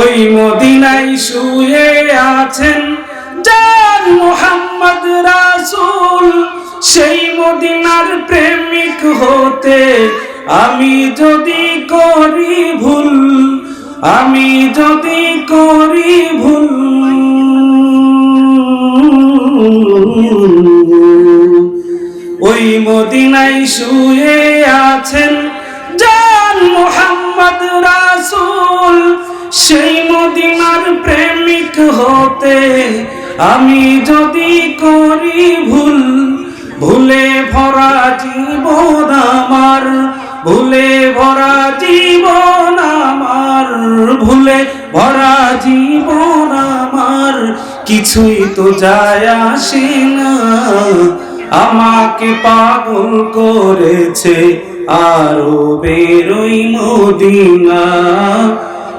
ওই মদিনায় শুয়ে আছেন জান মোহাম্মদ রাসূল, সেই মদিনার প্রেমিক হতে আমি যদি করি ভুল, আমি যদি করি ভুল। ওই মদিনায় শুয়ে আছেন জান মোহাম্মদ রাসূল সেই মদিনার প্রেমিক হতে আমি যদি করি ভুল, ভুলে ভরা জীবন আমার, ভুলে ভরা জীবন আমার, ভুলে ভরা জীবন আমার, কিছুই তো যায় আসে না। আমাকে পাগল করেছে আরও বেরোই মদিনা।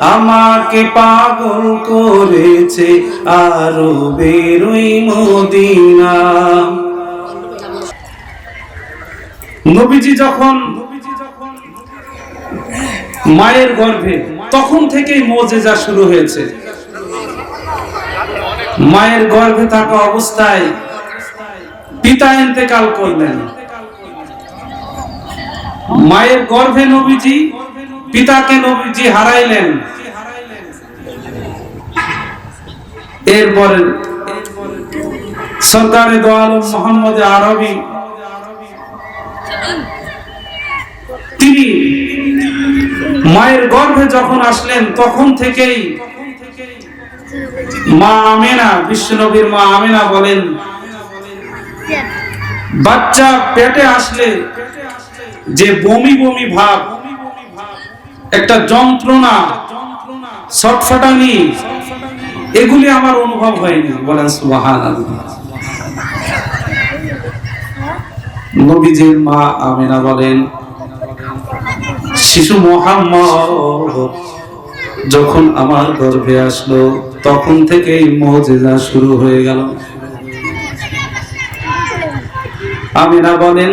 আমাকে পাগল করেছে আরও বেরোই মদিনা। নবীজি যখন মায়ের গর্ভে, তখন থেকেই মোজেজা শুরু হয়েছে। মায়ের গর্ভে থাকা অবস্থায় পিতা ইন্তেকাল করলেন। মায়ের গর্ভে নবীজি পিতাকে নবীজি হারাইলেন। এরপরে সরকারে দোয়ালম মোহাম্মদ আরবি, তিনি মায়ের গর্ভে যখন আসলেন, তখন থেকেই মা আমেনা, বিশ্বনবীর মা আমেনা বলেন, বাচ্চা পেটে আসলে যে বমি বমি ভাব একটা যন্ত্রণা ছটফটানি এগুলি আমার অনুভব হয়নি। বলেন নবীজির মা আমেনা বলেন শিশু মোহাম্মদ যখন আমার গর্ভে আসলো তখন থেকেই মজেজা শুরু হয়ে গেল। আমিনা বলেন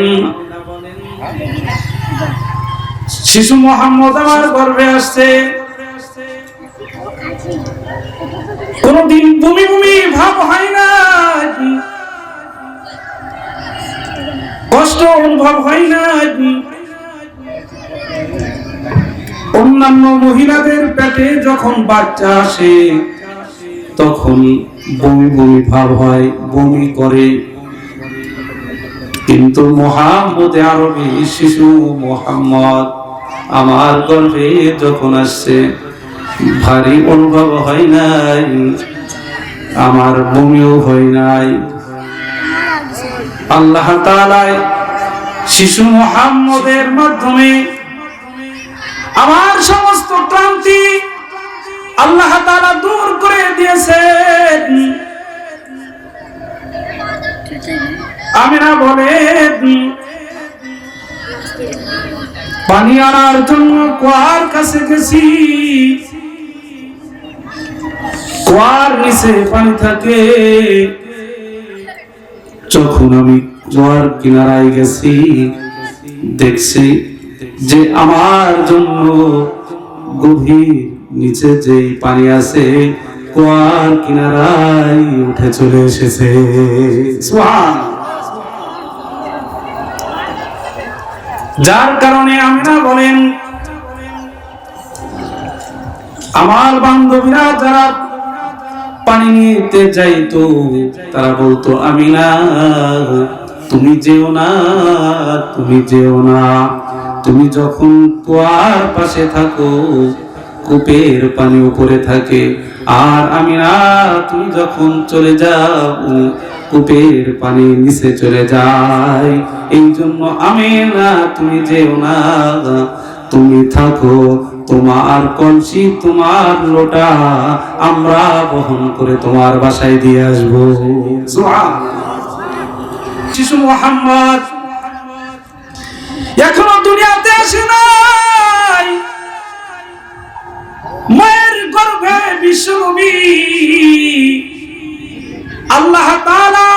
শিশু মোহাম্মদ আমার গর্বে আসছে। কোনদিন বমি বমি ভাব হয় না কষ্ট অনুভব হয় না অন্যান্য মহিলাদের পেটে যখন বাচ্চা আসে, তখন বমি বমি ভাব হয়, বমি করে। কিন্তু মোহাম্মদ আরবি শিশু মোহাম্মদ আমার গর্ভে যখন আসছে, ভারী অনুভব হয় নাই, আমার বমিও হয় নাই। আল্লাহ শিশু মোহাম্মদের মাধ্যমে আমার সমস্ত ক্লান্তি আল্লাহ তালা দূর করে দিয়েছেন। আমিনা বলেন পানি আনার জন্য কুয়ার কাছে গেছি। কুয়ার নিচে পানি থাকে। যখন আমি কুয়ার কিনারায় গেছি, দেখছি যে আমার জন্য গভীর নিচে যেই পানি আছে, কুয়ার কিনারায় উঠে চলে এসেছে। সুবহান যার কারণে আমিনা বলেন, আমার বান্ধবীরা যারা পানি নিতে যাইতো, তারা বলতো, আমিনা, তুমি যেও না, তুমি যেও না। তুমি যখন কুয়ার পাশে থাকো, কূপের পানি উপরে থাকে। আর আমি না তুমি যখন চলে যাও, কূপের পানি নিচে চলে যায়। এই জন্য আমি না, তুমি যেও না। তুমি থাকো তোমার কলসি, তোমার লোটা। আমরা বহন করে তোমার বাসায় দিয়ে আসব। শিশু মোহাম্মদ, এখনও দুনিয়াতে আসে নাই। মায়ের গর্ভে বিশ্বনবী, আল্লাহ তাআলা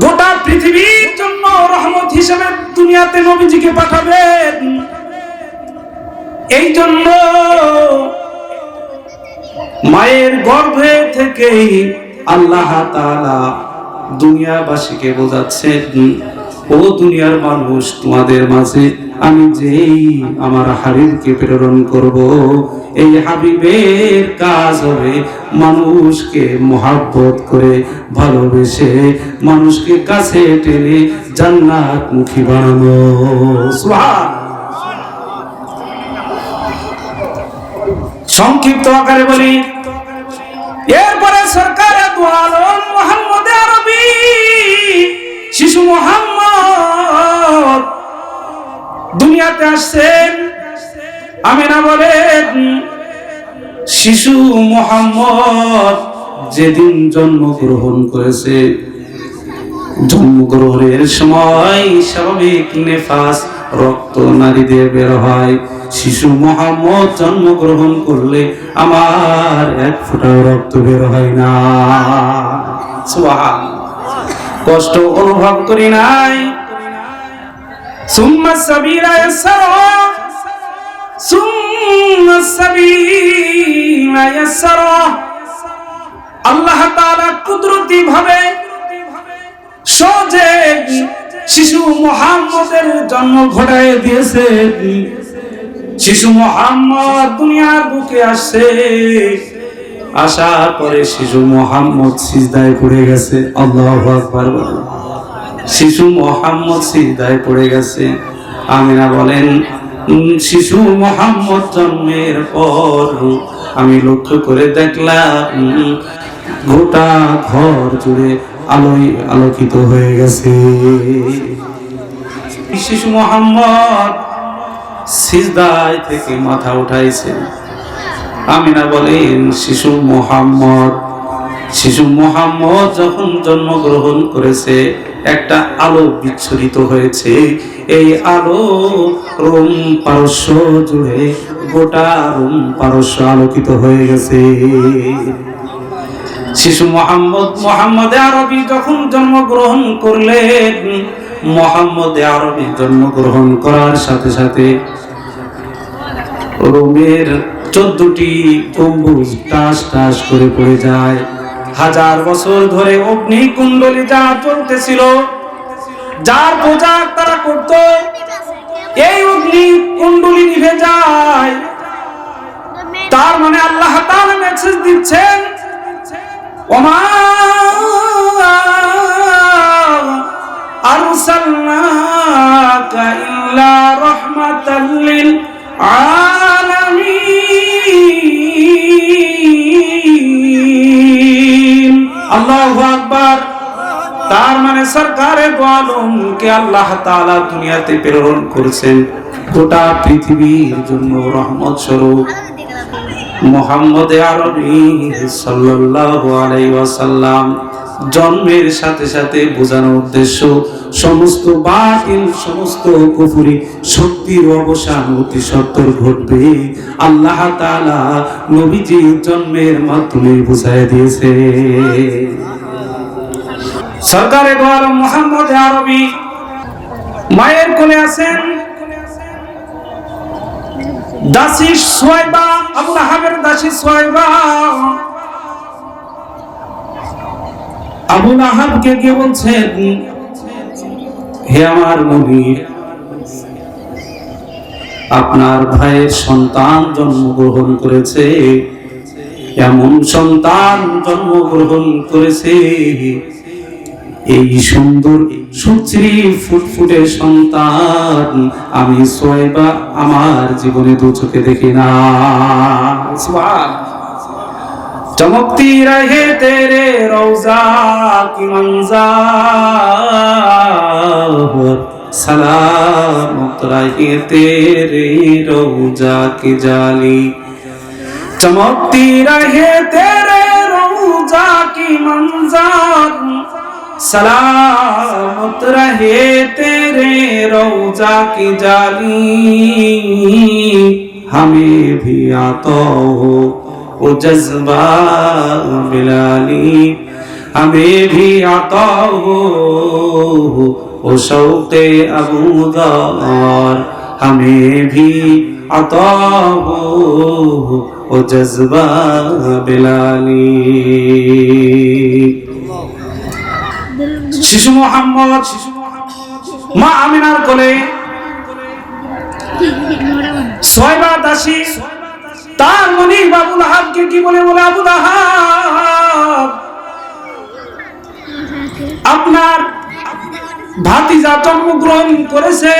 গোটা পৃথিবীর জন্য রহমত হিসেবে দুনিয়াতে নবীজিকে পাঠাবেন। এই জন্য মায়ের গর্ভে থেকেই আল্লাহ তাআলা দুনিয়াবাসীকে বোঝাচ্ছেন। ও দুনিয়ার মানুষ, তোমাদের মাঝে আমি যেই আমার হাবিবকে প্রেরণ করব, এই হাবিবের কাজ হবে মানুষকে মহাব্বত করে ভালোবেসে, মানুষকে কাছে টেনে জান্নাত মুখী বানানো সংক্ষিপ্ত আকারে বলি, এরপরে সরকারে দোয়ালম দুনিয়াতে আসছেন? আমিনা বলেন, শিশু মোহাম্মদ যেদিন জন্মগ্রহণ করেছে, জন্মগ্রহণের সময় স্বাভাবিক নেফাস, রক্ত নারীদের বের হয়। শিশু মোহাম্মদ জন্মগ্রহণ করলে আমার এক ফোঁটা রক্ত বের হয় না। কষ্ট অনুভব করি নাই। সুম্মা সাবিরা ইয়াসসারা সুম্মা সাবিরা ইয়াসসারা আল্লাহ তাআলা কুদরতি ভাবে সহজে শিশু মোহাম্মদের জন্ম ঘটায় দিয়েছে। শিশু মোহাম্মদ দুনিয়ার বুকে আসছে। আসার পরে শিশু মোহাম্মদ সিজদায় পড়ে গেছে। আল্লাহ আকবার। শিশু মোহাম্মদ সিজদায় পড়ে গেছে। আমিনা বলেন শিশু মোহাম্মদ জন্মের পর আমি লক্ষ্য করে দেখলাম গোটা ঘর জুড়ে আলোয় আলোকিত হয়ে গেছে। শিশু মোহাম্মদ সিজদায় থেকে মাথা উঠাইছে। আমিনা বলেন, শিশু মোহাম্মদ শিশু মোহাম্মদ যখন জন্মগ্রহণ করেছে একটা আলো বিচ্ছুরিত হয়েছে। এই আলো রোম পারস্য জুড়ে গোটা রোম পারস্য আলোকিত হয়ে গেছে। শিশু মোহাম্মদ মোহাম্মদ আরবি যখন জন্মগ্রহণ করলেন, মোহাম্মদ আরবি জন্মগ্রহণ করার সাথে সাথে রোমের চোদ্দটি গম্বুজ টাস টাস করে পড়ে যায়। হাজার বছর ধরে অগ্নি কুণ্ডলী যা চলতেছিল, যার পূজা তারা করত, এই অগ্নি কুণ্ডলী নিভে যায়। তার মানে আল্লাহ তাআলা মেসেজ দিচ্ছেন, ওমা আরসালনাকা ইল্লা রাহমাতাল লিল আলামিন আল্লাহু আকবার। তার মানে সরকারে কে আল্লাহ তাআলা দুনিয়াতে প্রেরণ করেছেন। গোটা পৃথিবীর জন্য রহমত স্বরূপ। মোহাম্মদ আরবি সাল্লাল্লাহু আলাইহি ওয়াসাল্লাম। জন্মের সাথে সাথে বোঝানোর উদ্দেশ্য, সমস্ত বাতিল, সমস্ত কুফরি শক্তির অবসান অতি সত্তর ঘটবে। আল্লাহ তাআলা নবীজির জন্মের মাধ্যমে বুঝায় দিয়েছে। সরকারে গোয়াল মোহাম্মদ আরবি, মায়ের কোলে আছেন দাসী সোয়াইবা আবু আহাবের দাসী সোয়াইবা। কে বলছেন হে আমার আপনার ভাইয়ের সন্তান জন্মগ্রহণ করেছে, এমন সন্তান জন্মগ্রহণ করেছে, এই সুন্দর সুশ্রী ফুটফুটে সন্তান আমি সোয়েবা আমার জীবনে দু চোখে দেখি না। चमकती रहे तेरे रोजा की मंजार। सलामत रहे तेरे रोजा की जाली। चमकती रहे तेरे रोजा की मंजर। सलामत रहे तेरे रोजा की जाली। हमें भी आता हो ও জজবা মিলালি আমি ভি আতাও ও শৌকে আবু আমি ভি আতাও ও জজবা বিলালি। শিশু মোহাম্মদ মা আমিনার কোলে ছয়বার দাসী। তার মনি বাবুল হাবকে কি বলে বলে আবুল আহাব? আপনার ভাতিজা জন্মগ্রহণ করেছে,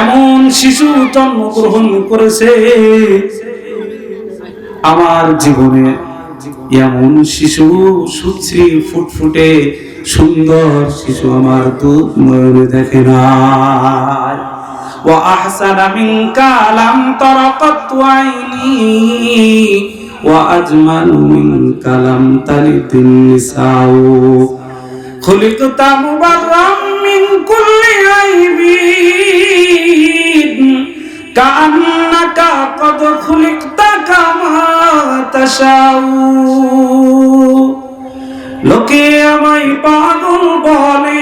এমন শিশু জন্মগ্রহণ করেছে, আমার জীবনে এমন শিশু সুশ্রী ফুটফুটে সুন্দর শিশু আমার তো দেখে না। وأحسن منك لم تر قط عيني وأجمل منك لم تلد النساء خلقت مبرا من كل عيب كأنك قد خلقت كما تشاء লোকে আমায় পাগল বলে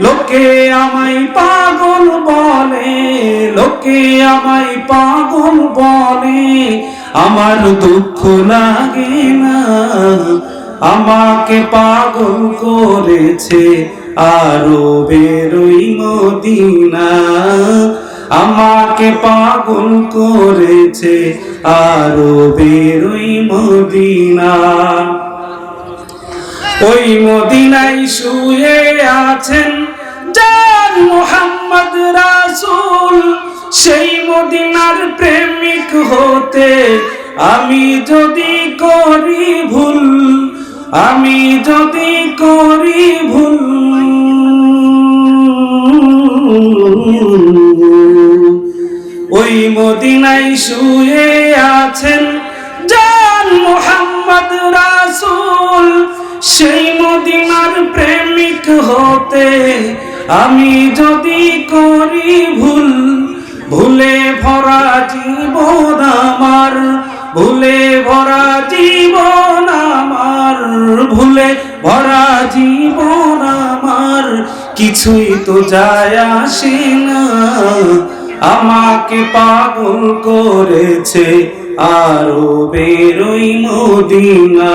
লোকে আমায় পাগল বলে, লোকে আমায় পাগল বলে। আমার দুঃখ লাগে না, আমাকে পাগল করেছে আরও বেরোই মদিনা। আমাকে পাগল করেছে আরও বেরোই মদিনা। ওই মদিনায় শুয়ে আছেন জান মোহাম্মদ রাসূল সেই মদিনার প্রেমিক হতে আমি যদি করি ভুল, আমি যদি করি ভুল। ওই মদিনায় শুয়ে আছেন জান মোহাম্মদ রাসূল সেই মদিনার প্রেমিক হতে আমি যদি করি ভুল, ভুলে ভরা জীবন আমার, ভুলে ভরা জীবন আমার, ভুলে ভরা জীবন আমার, কিছুই তো যায় আসে না। আমাকে পাগল করেছে আরও বেরোই মদিনা।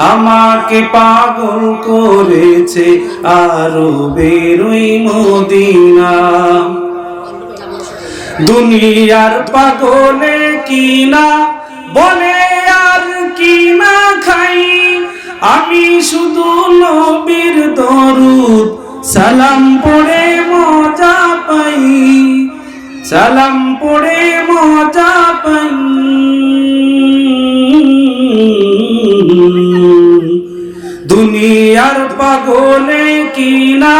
আমাকে পাগল করেছে আরও বেরোই মদিনা? দুনিয়ার পাগলে কিনা? বলে আর কিনা খাই? আমি শুধু নবীর দরুদ। সালাম পড়ে মজা পাই। সালাম পড়ে মজা পাই। দুনিয়ার পাগলে কিনা?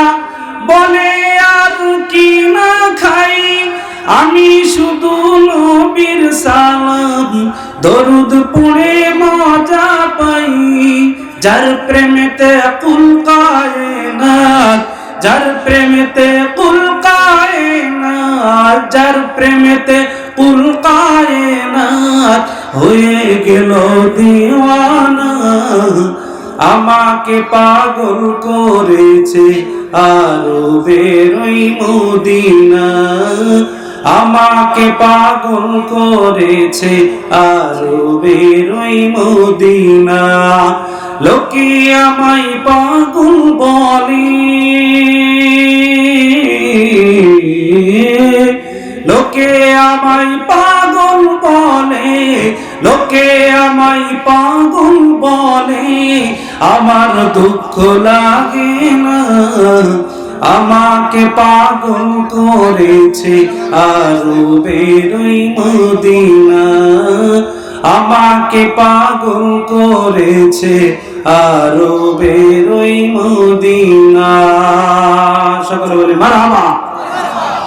বলে আর কিনা খাই? আমি শুধু নবীর সালাম। দরুদ পড়ে মজা পাই। যার প্রেমেতে কুল কায়নাত, যার প্রেমেতে কুল যার প্রেমেতে কুল কায়নাত, হয়ে গেল দিওয়ানা। আমাকে পাগল করেছে আরও বেরোই মদিনা। আমাকে পাগল করেছে আরও বেরোই মদিনা। লোকে আমায় পাগল বলে। লোকে আমার দুঃখ লাগে না আমাকে পাগল করেছে আরও বেরোই মদিনা। আমাকে পাগল করেছে আরও বেরোই মদিনা। সকলে বলে, মারামা।